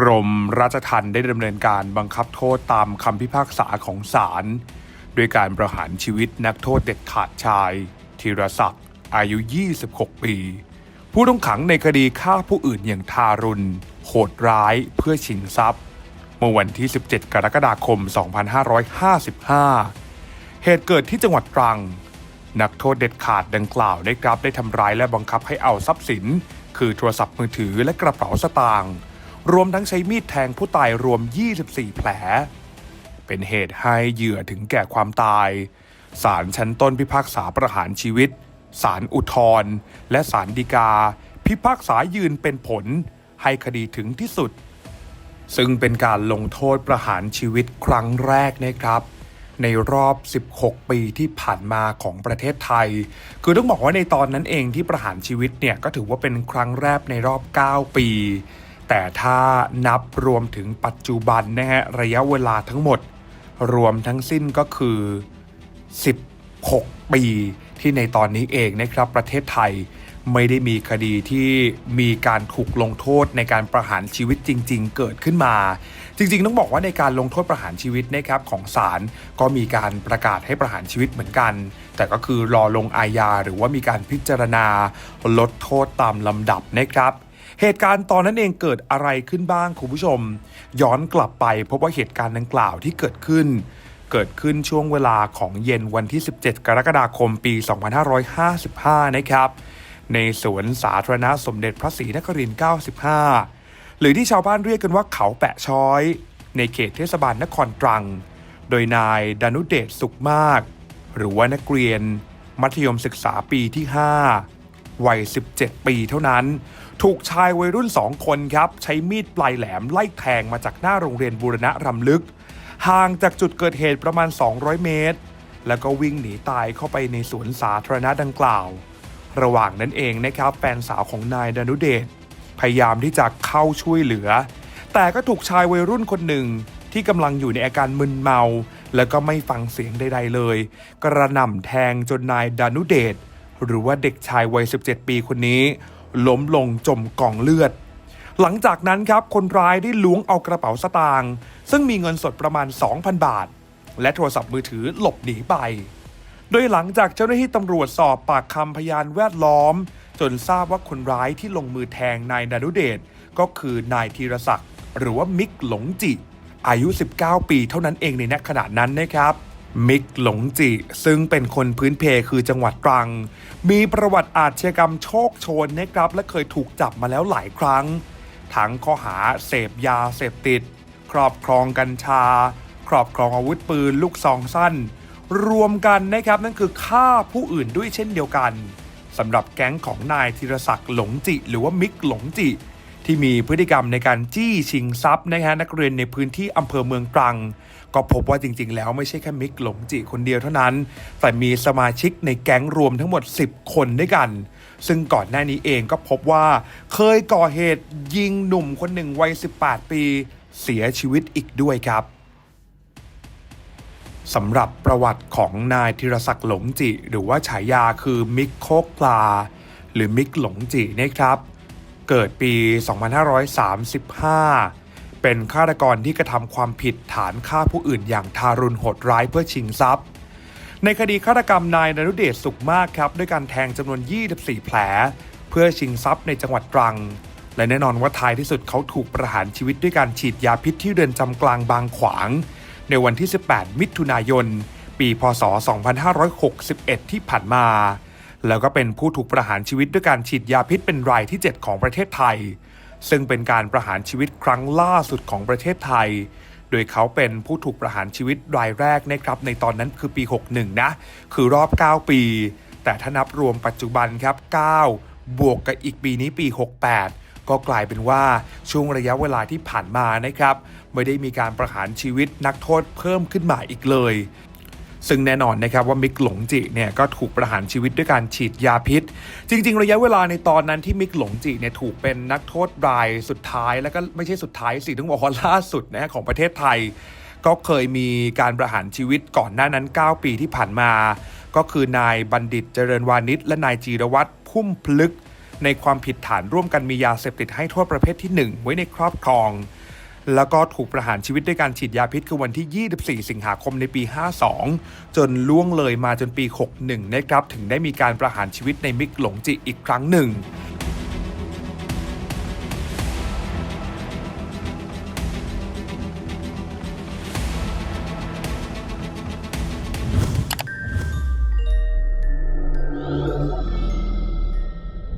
กรมราชทัณฑ์ได้ดำเนินการบังคับโทษตามคำพิพากษาของศาลด้วยการประหารชีวิตนักโทษเด็ดขาดชายธีรศักดิ์อายุ 26 ปี ผู้ต้องขังในคดีฆ่าผู้อื่นอย่างทารุณ โหดร้ายเพื่อชิงทรัพย์ เมื่อวันที่ 17 กรกฎาคม 2555 เหตุเกิดที่จังหวัดตรัง นักโทษเด็ดขาดดังกล่าวได้กรับได้ทำร้ายและบังคับให้เอาทรัพย์สิน คือโทรศัพท์มือถือและกระเป๋าสตางค์ รวมทั้งใช้มีดแทงผู้ตายรวม 24 แผล เป็นเหตุให้เหยื่อถึงแก่ความตาย ศาลชั้นต้นพิพากษาประหารชีวิต ศาลอุทธรณ์และศาลฎีกา พิพากษายืนเป็นผล ให้คดีถึงที่สุด ซึ่งเป็นการลงโทษประหารชีวิตครั้งแรกนะครับในรอบ 16 ปีที่ผ่านมาของประเทศไทย คือต้องบอกว่าในตอนนั้นเองที่ประหารชีวิตเนี่ยก็ถือว่าเป็นครั้งแรกในรอบ 9 ปี แต่ถ้านับรวมถึงปัจจุบันนะฮะระยะเวลาทั้งหมด รวมทั้งสิ้นก็คือ 16 ปีที่ในตอนนี้เองนะครับประเทศไทยไม่ได้มีคดีที่มีการถูกลงโทษในการประหารชีวิตจริง ๆ เกิดขึ้นมา จริง ๆ ต้องบอกว่าในการลงโทษประหารชีวิตนะครับของศาลก็มีการประกาศให้ประหารชีวิตเหมือนกัน แต่ก็คือรอลงอาญาหรือว่ามีการพิจารณาลดโทษตามลำดับนะครับ เหตุการณ์ตอนนั้นเองเกิดอะไรขึ้นบ้างคุณผู้ชม ย้อนกลับไปพบว่าเหตุการณ์ดังกล่าวที่เกิดขึ้น เกิดขึ้นช่วงเวลาของเย็นวันที่ 17 กรกฎาคมปี 2555 นะครับ ในสวนสาธารณะสมเด็จพระศรีนครินทร์95 หรือที่ชาวบ้านเรียกกันว่าเขาแปะช้อย ในเขตเทศบาลนครตรัง โดยนายดานุเดชสุขมาก หรือว่านักเรียน มัธยมศึกษาปีที่ 5 วัย 17 ปีเท่านั้น ถูกชายวัยรุ่น 2 คนครับ ใช้มีดปลายแหลมไล่แทงมาจากหน้าโรงเรียนบูรณะรำลึก ห่างจากจุดเกิดเหตุประมาณ 200 เมตร แล้วก็วิ่งหนีตายเข้าไปในสวนสาธารณะดังกล่าว ระหว่างนั้นเองนะครับแฟนสาวของนายดานุเดชพยายามที่จะเข้าช่วยเหลือ แต่ก็ถูกชายวัยรุ่นคนหนึ่งที่กำลังอยู่ในอาการมึนเมา แล้วก็ไม่ฟังเสียงใด ๆ เลย กระหน่ำแทงจนนายดานุเดชหรือว่าเด็กชายวัย 17 ปีคนนี้ ล้มลงจมกองเลือด หลังจากนั้นครับคนร้ายได้ล้วงเอากระเป๋าสตางค์ซึ่งมีเงินสดประมาณ 2,000 บาท และโทรศัพท์มือถือหลบหนีไป โดยหลังจากเจ้าหน้าที่ตำรวจสอบปากคำพยานแวดล้อม จนทราบว่าคนร้ายที่ลงมือแทงนายดานุเดชก็คือนายธีรศักดิ์หรือว่ามิกหลงจิ อายุ 19 ปีเท่านั้นเองในณขณะนั้นนะครับ มิกหลงจิ ซึ่งเป็นคนพื้นเพคือจังหวัดตรัง มีประวัติอาชญากรรมโชคโชนนะครับ และเคยถูกจับมาแล้วหลายครั้ง ทั้งข้อหาเสพยาเสพติด ครอบครองกัญชา ครอบครองอาวุธปืน ลูกซองสั้น รวมกันนะครับนั่นคือฆ่าผู้อื่นด้วยเช่นเดียวกันสำหรับแก๊งของนายธีรศักดิ์หลงจิ หรือว่ามิกหลงจิ ที่มีพฤติกรรมในการจี้ชิงทรัพย์นะฮะนักเรียนในพื้นที่อำเภอเมืองตรัง ก็พบว่าจริง ๆ แล้วไม่ใช่แค่มิกหลงจิคนเดียวเท่านั้น แต่มีสมาชิกในแก๊งรวมทั้งหมด 10 คนด้วยกัน ซึ่งก่อนหน้านี้เองก็พบว่าเคยก่อเหตุยิงหนุ่มคนหนึ่งวัย 18 ปี เสียชีวิตอีกด้วยครับสำหรับประวัติของนายธีรศักดิ์หลงจิ หรือว่าฉายาคือมิกโคกลา หรือมิกหลงจินะครับ เกิดปี 2535 เป็นฆาตกรที่กระทำความผิดฐานฆ่าผู้อื่นอย่างทารุณโหดร้ายเพื่อชิงทรัพย์ ในคดีฆาตกรรมนายนรุเดชสุขมากครับด้วยการแทงจำนวน 24 แผล เพื่อชิงทรัพย์ในจังหวัดตรัง และแน่นอนว่าท้ายที่สุดเขาถูกประหารชีวิตด้วยการฉีดยาพิษที่เรือนจำกลางบางขวาง ในวันที่ 18 มิถุนายน ปี พศ 2561 ที่ผ่านมา แล้วก็เป็นผู้ถูกประหารชีวิตด้วยการฉีดยาพิษเป็นรายที่ 7 ของประเทศไทย ซึ่งเป็นการประหารชีวิตครั้งล่าสุดของประเทศไทย โดยเขาเป็นผู้ถูกประหารชีวิตรายแรกนะครับในตอนนั้นคือปี 61 นะ คือรอบ 9 ปี แต่ถ้านับรวมปัจจุบันครับ 9 บวกกับอีกปีนี้ปี 68ก็กลายเป็นว่าช่วงระยะเวลาที่ผ่านมานะครับ ไม่ได้มีการประหารชีวิตนักโทษเพิ่มขึ้นมาอีกเลย ซึ่งแน่นอนนะครับว่ามิกหลงจิเนี่ยก็ถูกประหารชีวิตด้วยการฉีดยาพิษ จริง ๆ ระยะเวลาในตอนนั้นที่มิกหลงจิเนี่ยถูกเป็นนักโทษรายสุดท้าย แล้วก็ไม่ใช่สุดท้ายสิต้องบอกว่าล่าสุดนะของประเทศไทย ก็เคยมีการประหารชีวิตก่อนหน้านั้น 9 ปีที่ผ่านมา ก็คือนายบัณฑิตเจริญวานิชและนายจีรวัตรพุ่มพลึก ในความผิดฐานร่วมกันมียาเสพติดให้โทษประเภทที่ 1 ไว้ในครอบครอง แล้วก็ถูกประหารชีวิตด้วยการฉีดยาพิษคือวันที่ 24 สิงหาคมในปี 52 จนล่วงเลยมาจนปี 61 นะครับ ถึงได้มีการประหารชีวิตในมิกหลงจิอีกครั้งหนึ่ง